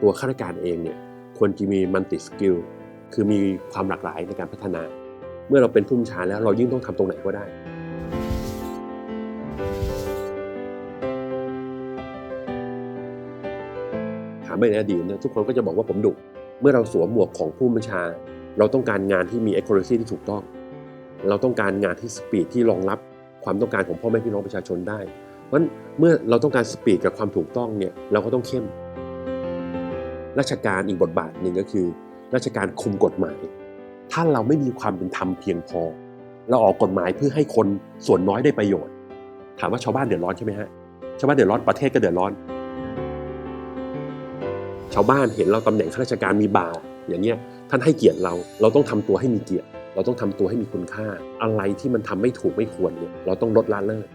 ตัวข้าราชการเองเนี่ยควรจะมีมัลติสกิลคือมีความหลากหลายในการพัฒนา เมื่อเราเป็นผู้บัญชาแล้วเรายิ่งต้องทำตรงไหนก็ได้ ถามไปในอดีตนี่ยทุกคนก็จะบอกว่าผมดุเมื่อเราสวมหมวกของผู้บัญชา เราต้องการงานที่มี accuracy ที่ถูกต้อง เราต้องการงานที่สปีดที่รองรับความต้องการของพ่อแม่พี่น้องประชาชนได้ เพราะฉะนั้นเมื่อเราต้องการสปีดกับความถูกต้องเนี่ยเราก็ต้องเข้ม ราชการอีกบทบาทหนึ่งก็คือ ราชการคุมกฎหมาย ถ้าเราไม่มีความเป็นธรรมเพียงพอ เราออกกฎหมายเพื่อให้คนส่วนน้อยได้ประโยชน์ ถามว่าชาวบ้านเดือดร้อนใช่ไหมฮะชาวบ้านเดือดร้อนประเทศก็เดือดร้อน ชาวบ้านเห็นเราตำแหน่งข้าราชการมีบาวอย่างเงี้ยท่านให้เกียรติเราเราต้องทำตัวให้มีเกียรติ เราต้องทำตัวให้มีคุณค่า อะไรที่มันทำไม่ถูกไม่ควรเนี่ยเราต้องลดละเลิก